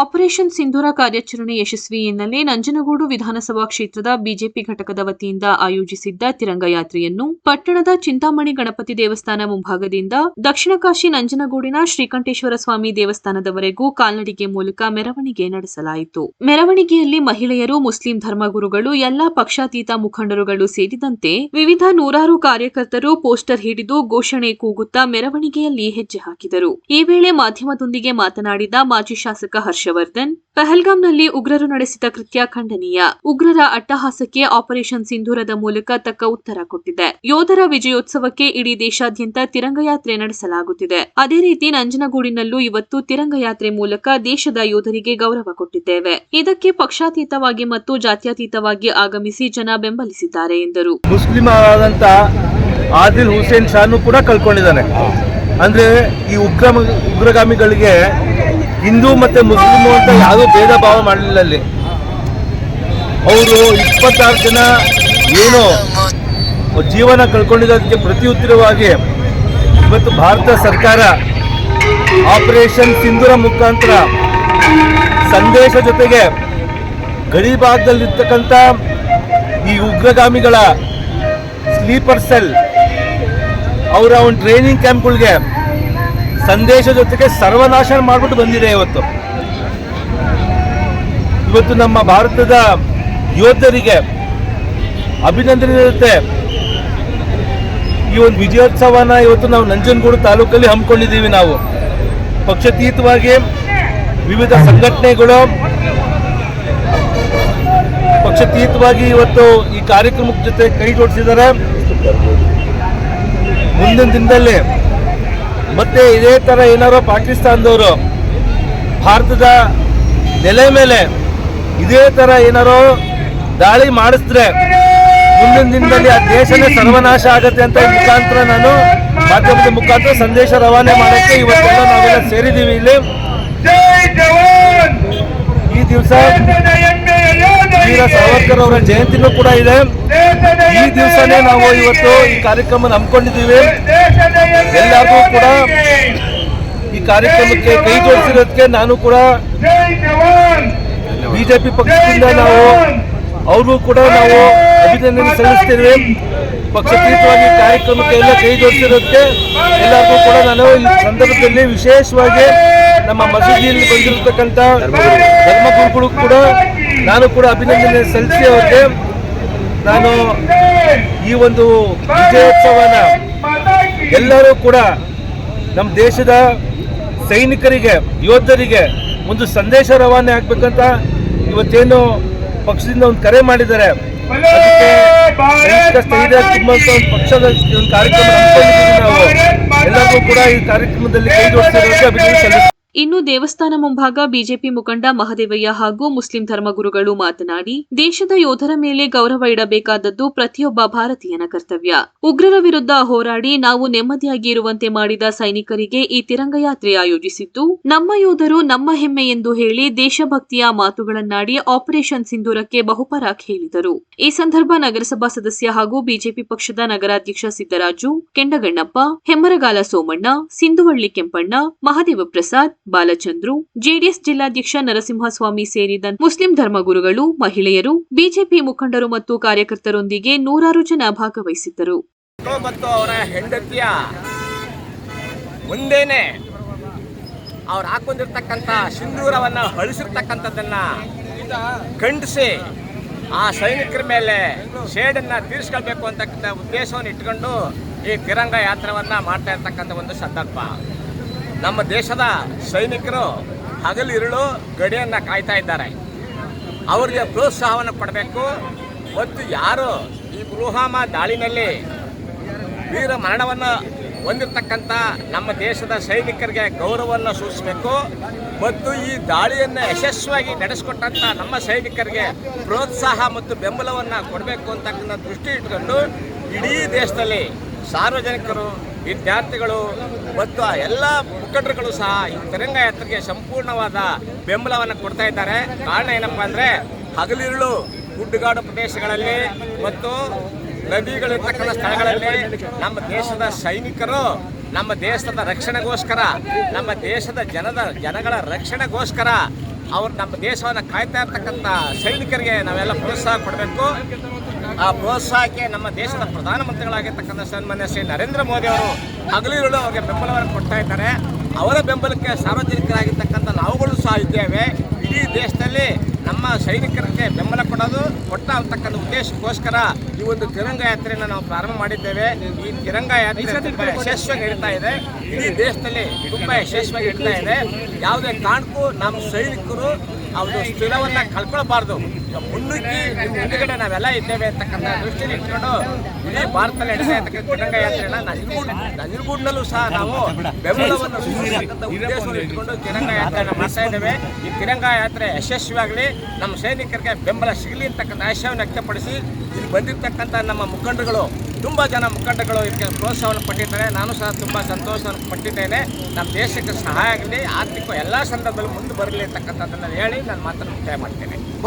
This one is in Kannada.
ಆಪರೇಷನ್ ಸಿಂಧೂರ ಕಾರ್ಯಾಚರಣೆ ಯಶಸ್ವಿ ಹಿನ್ನೆಲೆ ನಂಜನಗೂಡು ವಿಧಾನಸಭಾ ಕ್ಷೇತ್ರದ ಬಿಜೆಪಿ ಘಟಕದ ವತಿಯಿಂದ ಆಯೋಜಿಸಿದ್ದ ತಿರಂಗ ಯಾತ್ರೆಯನ್ನು ಪಟ್ಟಣದ ಚಿಂತಾಮಣಿ ಗಣಪತಿ ದೇವಸ್ಥಾನ ಮುಂಭಾಗದಿಂದ ದಕ್ಷಿಣ ಕಾಶಿ ನಂಜನಗೂಡಿನ ಶ್ರೀಕಂಠೇಶ್ವರ ಸ್ವಾಮಿ ದೇವಸ್ಥಾನದವರೆಗೂ ಕಾಲ್ನಡಿಗೆ ಮೂಲಕ ಮೆರವಣಿಗೆ ನಡೆಸಲಾಯಿತು. ಮೆರವಣಿಗೆಯಲ್ಲಿ ಮಹಿಳೆಯರು, ಮುಸ್ಲಿಂ ಧರ್ಮಗುರುಗಳು, ಎಲ್ಲಾ ಪಕ್ಷಾತೀತ ಮುಖಂಡರುಗಳು ಸೇರಿದಂತೆ ವಿವಿಧ ನೂರಾರು ಕಾರ್ಯಕರ್ತರು ಪೋಸ್ಟರ್ ಹಿಡಿದು ಘೋಷಣೆ ಕೂಗುತ್ತಾ ಮೆರವಣಿಗೆಯಲ್ಲಿ ಹೆಜ್ಜೆ ಹಾಕಿದರು. ಈ ವೇಳೆ ಮಾಧ್ಯಮದೊಂದಿಗೆ ಮಾತನಾಡಿದ ಮಾಜಿ ಶಾಸಕ ಹರ್ಷವರ್ಧನ್, ಪಹಲ್ಗಾಂನಲ್ಲಿ ಉಗ್ರರು ನಡೆಸಿದ ಕೃತ್ಯ ಖಂಡನೀಯ. ಉಗ್ರರ ಅಟ್ಟಹಾಸಕ್ಕೆ ಆಪರೇಷನ್ ಸಿಂಧೂರದ ಮೂಲಕ ತಕ್ಕ ಉತ್ತರ ಕೊಟ್ಟಿದೆ. ಯೋಧರ ವಿಜಯೋತ್ಸವಕ್ಕೆ ಇಡೀ ದೇಶಾದ್ಯಂತ ತಿರಂಗಯಾತ್ರೆ ನಡೆಸಲಾಗುತ್ತಿದೆ. ಅದೇ ರೀತಿ ನಂಜನಗೂಡಿನಲ್ಲೂ ಇವತ್ತು ತಿರಂಗಯಾತ್ರೆ ಮೂಲಕ ದೇಶದ ಯೋಧರಿಗೆ ಗೌರವ ಕೊಟ್ಟಿದ್ದೇವೆ. ಇದಕ್ಕೆ ಪಕ್ಷಾತೀತವಾಗಿ ಮತ್ತು ಜಾತ್ಯತೀತವಾಗಿ ಆಗಮಿಸಿ ಜನ ಬೆಂಬಲಿಸಿದ್ದಾರೆ ಎಂದರು. ಆದಿಲ್ ಹುಸೇನ್ ಶಾನು ಕೂಡ ಕಳ್ಕೊಂಡಿದ್ದಾನೆ. ಅಂದ್ರೆ ಈ ಉಗ್ರ ಉಗ್ರಗಾಮಿಗಳಿಗೆ ಹಿಂದೂ ಮತ್ತೆ ಮುಸ್ಲಿಮು ಅಂತ ಯಾವುದೂ ಭೇದ ಭಾವ ಮಾಡಲಿಲ್ಲ ಅಲ್ಲಿ ಅವರು ಇಪ್ಪತ್ತಾರು ಜನ ಏನು ಜೀವನ ಕಳ್ಕೊಂಡಿದ್ದಕ್ಕೆ ಪ್ರತಿ ಉತ್ತರವಾಗಿ ಇವತ್ತು ಭಾರತ ಸರ್ಕಾರ ಆಪರೇಷನ್ ಸಿಂಧೂರ ಮುಖಾಂತರ ಸಂದೇಶ ಜೊತೆಗೆ ಗಡಿ ಭಾಗದಲ್ಲಿರ್ತಕ್ಕಂಥ ಈ ಉಗ್ರಗಾಮಿಗಳ ಸ್ಲೀಪರ್ ಸೆಲ್ ಅವರ ಒಂದು ಟ್ರೈನಿಂಗ್ ಕ್ಯಾಂಪ್ಗಳಿಗೆ ಸಂದೇಶ ಜೊತೆಗೆ ಸರ್ವನಾಶ ಮಾಡಿಬಿಟ್ಟು ಬಂದಿದೆ ಇವತ್ತು. ಇವತ್ತು ನಮ್ಮ ಭಾರತದ ಯೋಧರಿಗೆ ಅಭಿನಂದನೆ ಇರುತ್ತೆ ಈ ಒಂದು ವಿಜಯೋತ್ಸವನ ಇವತ್ತು ನಾವು ನಂಜನಗೂಡು ತಾಲೂಕಲ್ಲಿ ಹಮ್ಮಿಕೊಂಡಿದ್ದೀವಿ ನಾವು. ಪಕ್ಷಾತೀತವಾಗಿ ವಿವಿಧ ಸಂಘಟನೆಗಳು ಪಕ್ಷಾತೀತವಾಗಿ ಇವತ್ತು ಈ ಕಾರ್ಯಕ್ರಮದ ಜೊತೆ ಕೈ ಜೋಡಿಸಿದ್ದಾರೆ. ಮುಂದಿನ ದಿನದಲ್ಲಿ ಮತ್ತೆ ಇದೇ ತರ ಏನಾರೋ ಪಾಕಿಸ್ತಾನದವರು ಭಾರತದ ನೆಲೆ ಮೇಲೆ ಇದೇ ತರ ಏನಾರೋ ದಾಳಿ ಮಾಡಿಸಿದ್ರೆ ಮುಂದಿನ ದಿನದಲ್ಲಿ ಆ ದೇಶನೇ ಸರ್ವನಾಶ ಆಗತ್ತೆ ಅಂತ ಮುಖಾಂತರ ನಾನು ಮಾಧ್ಯಮದ ಮುಖಾಂತರ ಸಂದೇಶ ರವಾನೆ ಮಾಡೋಕ್ಕೆ ಇವತ್ತೆಲ್ಲ ನಾವೆಲ್ಲ ಸೇರಿದ್ದೀವಿ ಇಲ್ಲಿ. ಈ ದಿವಸ ವೀರ ಸಾವರ್ಕರ್ ಅವರ ಜಯಂತಿನೂ ಕೂಡ ಇದೆ. ಈ ದಿವಸನೇ ನಾವು ಇವತ್ತು ಈ ಕಾರ್ಯಕ್ರಮ ಹಮ್ಮಿಕೊಂಡಿದ್ದೀವಿ. ಎಲ್ಲರಿಗೂ ಕೂಡ ಈ ಕಾರ್ಯಕ್ರಮಕ್ಕೆ ಕೈ ಜೋಡಿಸಿರೋದಕ್ಕೆ ನಾನು ಕೂಡ ಬಿಜೆಪಿ ಪಕ್ಷದಿಂದ ನಾವು ಅವ್ರಿಗೂ ಕೂಡ ನಾವು ಅಭಿನಂದನೆ ಸಲ್ಲಿಸ್ತೀವಿ ಪಕ್ಷಾತೀತವಾಗಿ ಕಾರ್ಯಕ್ರಮಕ್ಕೆ ಎಲ್ಲ ಕೈ ಜೋಡಿಸಿರೋದಕ್ಕೆ ಎಲ್ಲರಿಗೂ ಕೂಡ ನಾನು ಈ ಸಂದರ್ಭದಲ್ಲಿ ವಿಶೇಷವಾಗಿ ನಮ್ಮ ಮಸೀದಿಯಲ್ಲಿ ಬಂದಿರತಕ್ಕಂಥ ಧರ್ಮಗುರುಗಳು ಕೂಡ ನಾನು ಕೂಡ ಅಭಿನಂದನೆ ಸಲ್ಲಿಸಿ ಅವ್ರಿಗೆ. ನಾನು ಈ ಒಂದು ವಿಜಯೋತ್ಸವನ ಎಲ್ಲರೂ ಕೂಡ ನಮ್ಮ ದೇಶದ ಸೈನಿಕರಿಗೆ, ಯೋಧರಿಗೆ ಒಂದು ಸಂದೇಶ ರವಾನೆ ಆಗ್ಬೇಕಂತ ಇವತ್ತೇನು ಪಕ್ಷದಿಂದ ಒಂದು ಕರೆ ಮಾಡಿದ್ದಾರೆ. ಪಕ್ಷದ ಒಂದು ಕಾರ್ಯಕ್ರಮ ಎಲ್ಲರಿಗೂ ಕೂಡ ಈ ಕಾರ್ಯಕ್ರಮದಲ್ಲಿ ಕೈ ಜೋಡಿಸಿರೋದಕ್ಕೆ ಅಭಿನಂದನೆ ಸಲ್ಲಿಸ್ತೀನಿ ಇನ್ನು ದೇವಸ್ಥಾನ ಮುಂಭಾಗ ಬಿಜೆಪಿ ಮುಖಂಡ ಮಹದೇವಯ್ಯ ಹಾಗೂ ಮುಸ್ಲಿಂ ಧರ್ಮಗುರುಗಳು ಮಾತನಾಡಿ, ದೇಶದ ಯೋಧರ ಮೇಲೆ ಗೌರವ ಇಡಬೇಕಾದದ್ದು ಪ್ರತಿಯೊಬ್ಬ ಭಾರತೀಯನ ಕರ್ತವ್ಯ. ಉಗ್ರರ ವಿರುದ್ಧ ಹೋರಾಡಿ ನಾವು ನೆಮ್ಮದಿಯಾಗಿ ಇರುವಂತೆ ಮಾಡಿದ ಸೈನಿಕರಿಗೆ ಈ ತಿರಂಗ ಯಾತ್ರೆ ಆಯೋಜಿಸಿದ್ದು, ನಮ್ಮ ಯೋಧರು ನಮ್ಮ ಹೆಮ್ಮೆ ಎಂದು ಹೇಳಿ ದೇಶಭಕ್ತಿಯ ಮಾತುಗಳನ್ನಾಡಿ ಆಪರೇಷನ್ ಸಿಂಧೂರಕ್ಕೆ ಬಹುಪರಾಕ್ ಹೇಳಿದರು. ಈ ಸಂದರ್ಭ ನಗರಸಭಾ ಸದಸ್ಯ ಹಾಗೂ ಬಿಜೆಪಿ ಪಕ್ಷದ ನಗರಾಧ್ಯಕ್ಷ ಸಿದ್ದರಾಜು, ಕೆಂಡಗಣ್ಣಪ್ಪ, ಹೆಮ್ಮರಗಾಲ ಸೋಮಣ್ಣ, ಸಿಂಧುವಳ್ಳಿ ಕೆಂಪಣ್ಣ, ಮಹದೇವ ಪ್ರಸಾದ್ ಬಾಲಚಂದ್ರು, ಜೆಡಿಎಸ್ ಜಿಲ್ಲಾಧ್ಯಕ್ಷ ನರಸಿಂಹಸ್ವಾಮಿ ಸೇರಿದಂತೆ ಮುಸ್ಲಿಂ ಧರ್ಮಗುರುಗಳು, ಮಹಿಳೆಯರು, ಬಿಜೆಪಿ ಮುಖಂಡರು ಮತ್ತು ಕಾರ್ಯಕರ್ತರೊಂದಿಗೆ ನೂರಾರು ಜನ ಭಾಗವಹಿಸಿದ್ದರು. ಮತ್ತು ಅವರ ಹೆಂಡತಿಯ ಮುಂದೇನೆ ಅವ್ರು ಹಾಕೊಂಡಿರ್ತಕ್ಕಂಥ ಸಿಂಧೂರವನ್ನ ಅಳಿಸಿರ್ತಕ್ಕಂಥದ್ದನ್ನ ಖಂಡಿಸಿ ಆ ಸೈನಿಕರ ಮೇಲೆ ಸೇಡನ್ನು ತೀರಿಸ್ಕೊಳ್ಬೇಕು ಅಂತಕ್ಕಂಥ ಉದ್ದೇಶವನ್ನು ಇಟ್ಕೊಂಡು ಈ ತಿರಂಗ ಯಾತ್ರೆಯನ್ನು ಮಾಡ್ತಾ ಇರ್ತಕ್ಕಂಥ ಒಂದು ಸಂದರ್ಭ. ನಮ್ಮ ದೇಶದ ಸೈನಿಕರು ಹಗಲಿರುಳು ಗಡಿಯನ್ನು ಕಾಯ್ತಾ ಇದ್ದಾರೆ. ಅವರಿಗೆ ಪ್ರೋತ್ಸಾಹವನ್ನು ಕೊಡಬೇಕು. ಮತ್ತು ಯಾರು ಈ ಪುಲ್ವಾಮ ದಾಳಿನಲ್ಲಿ ವೀರ ಮರಣವನ್ನು ಹೊಂದಿರತಕ್ಕಂಥ ನಮ್ಮ ದೇಶದ ಸೈನಿಕರಿಗೆ ಗೌರವವನ್ನು ಸೂಚಿಸಬೇಕು. ಮತ್ತು ಈ ದಾಳಿಯನ್ನು ಯಶಸ್ವಿಯಾಗಿ ನಡೆಸಿಕೊಟ್ಟಂಥ ನಮ್ಮ ಸೈನಿಕರಿಗೆ ಪ್ರೋತ್ಸಾಹ ಮತ್ತು ಬೆಂಬಲವನ್ನು ಕೊಡಬೇಕು ಅಂತಕ್ಕಂಥ ದೃಷ್ಟಿ ಇಟ್ಕೊಂಡು ಇಡೀ ದೇಶದಲ್ಲಿ ಸಾರ್ವಜನಿಕರು ವಿದ್ಯಾರ್ಥಿಗಳು ಮತ್ತು ಎಲ್ಲ ಮುಖಂಡರುಗಳು ಸಹ ಈ ತಿರಂಗ ಯಾತ್ರೆಗೆ ಸಂಪೂರ್ಣವಾದ ಬೆಂಬಲವನ್ನು ಕೊಡ್ತಾ ಇದ್ದಾರೆ. ಕಾರಣ ಏನಪ್ಪ ಅಂದರೆ ಹಗಲಿರುಳು ಗುಡ್ಡುಗಾಡು ಪ್ರದೇಶಗಳಲ್ಲಿ ಮತ್ತು ನದಿಗಳಿರ್ತಕ್ಕಂಥ ಸ್ಥಳಗಳಲ್ಲಿ ನಮ್ಮ ದೇಶದ ಸೈನಿಕರು, ನಮ್ಮ ದೇಶದ ರಕ್ಷಣೆಗೋಸ್ಕರ, ನಮ್ಮ ದೇಶದ ಜನದ ಜನಗಳ ರಕ್ಷಣೆಗೋಸ್ಕರ ಅವರು ನಮ್ಮ ದೇಶವನ್ನು ಕಾಯ್ತಾ ಇರ್ತಕ್ಕಂಥ ಸೈನಿಕರಿಗೆ ನಾವೆಲ್ಲ ಪ್ರೋತ್ಸಾಹ ಕೊಡಬೇಕು. ಆ ಪ್ರೋತ್ಸಾಹಕ್ಕೆ ನಮ್ಮ ದೇಶದ ಪ್ರಧಾನಮಂತ್ರಿಗಳಾಗಿರ್ತಕ್ಕಂಥ ಸನ್ಮಾನ್ಯ ಶ್ರೀ ನರೇಂದ್ರ ಮೋದಿ ಅವರು ಹಗಲಿರುಳು ಅವರಿಗೆ ಬೆಂಬಲವನ್ನು ಕೊಡ್ತಾ ಇದ್ದಾರೆ. ಅವರ ಬೆಂಬಲಕ್ಕೆ ಸಾರ್ವಜನಿಕರಾಗಿರ್ತಕ್ಕಂಥ ನಾವುಗಳು ಸಹ ಇದ್ದೇವೆ. ಇಡೀ ದೇಶದಲ್ಲಿ ನಮ್ಮ ಸೈನಿಕರಿಗೆ ಬೆಂಬಲ ಕೊಡೋದು ಕೊಟ್ಟ ಅಂತಕ್ಕಂಥ ಉದ್ದೇಶಕ್ಕೋಸ್ಕರ ಈ ಒಂದು ತಿರಂಗ ಯಾತ್ರೆಯನ್ನು ನಾವು ಪ್ರಾರಂಭ ಮಾಡಿದ್ದೇವೆ. ಈ ತಿರಂಗ ಯಾತ್ರೆ ತುಂಬ ಯಶಸ್ವಿಯಾಗಿ ಇಡ್ತಾ ಇದೆ. ಇಡೀ ದೇಶದಲ್ಲಿ ತುಂಬ ಯಶಸ್ವಿಯಾಗಿ ಇಡ್ತಾ ಇದೆ. ಯಾವುದೇ ಕಾರಣಕ್ಕೂ ನಮ್ಮ ಸೈನಿಕರು ಅವರು ಸ್ಥಿರವನ್ನ ಕಳ್ಕೊಳ್ಬಾರ್ದು. ಮುನ್ನುಗ್ಗಿ ಮುಂದುಗಡೆ ನಾವೆಲ್ಲ ಇದ್ದೇವೆ ಅಂತಕ್ಕಂಥ ದೃಷ್ಟಿಯಲ್ಲಿ ಇಟ್ಕೊಂಡು ಇಡೀ ಭಾರತದಲ್ಲಿ ನಡೀತಾ ಇರ್ತಕ್ಕಂಥ ತಿರಂಗ ಯಾತ್ರೆನ ನಂಜನಗೂಡು ನಂಜನಗೂಡಿನಲ್ಲೂ ಸಹ ನಾವು ಬೆಂಬಲವನ್ನು ಇಟ್ಕೊಂಡು ತಿರಂಗ ಯಾತ್ರೆಯನ್ನು ಮಾಡ್ತಾ ಇದ್ದೇವೆ. ಈ ತಿರಂಗ ಯಾತ್ರೆ ಯಶಸ್ವಿಯಾಗಲಿ, ನಮ್ಮ ಸೈನಿಕರಿಗೆ ಬೆಂಬಲ ಸಿಗಲಿ ಅಂತಕ್ಕಂಥ ಆಶಯವನ್ನು ವ್ಯಕ್ತಪಡಿಸಿ ಇಲ್ಲಿ ಬಂದಿರತಕ್ಕಂಥ ನಮ್ಮ ಮುಖಂಡರುಗಳು ತುಂಬ ಜನ ಮುಖಂಡಗಳು ಇದಕ್ಕೆ ಪ್ರೋತ್ಸಾಹವನ್ನು ಪಟ್ಟಿದ್ದಾರೆ. ನಾನು ಸಹ ತುಂಬ ಸಂತೋಷವನ್ನು ಪಟ್ಟಿದ್ದೇನೆ. ನಮ್ಮ ದೇಶಕ್ಕೆ ಸಹಾಯ ಆಗಲಿ, ಆರ್ಥಿಕ ಎಲ್ಲ ಸಂದರ್ಭದಲ್ಲೂ ಮುಂದೆ ಬರಲಿ ಅಂತಕ್ಕಂಥದ್ದನ್ನು ಹೇಳಿ ನಾನು ಮಾತನ್ನು ಮುಕ್ತಾಯ ಮಾಡ್ತೇನೆ.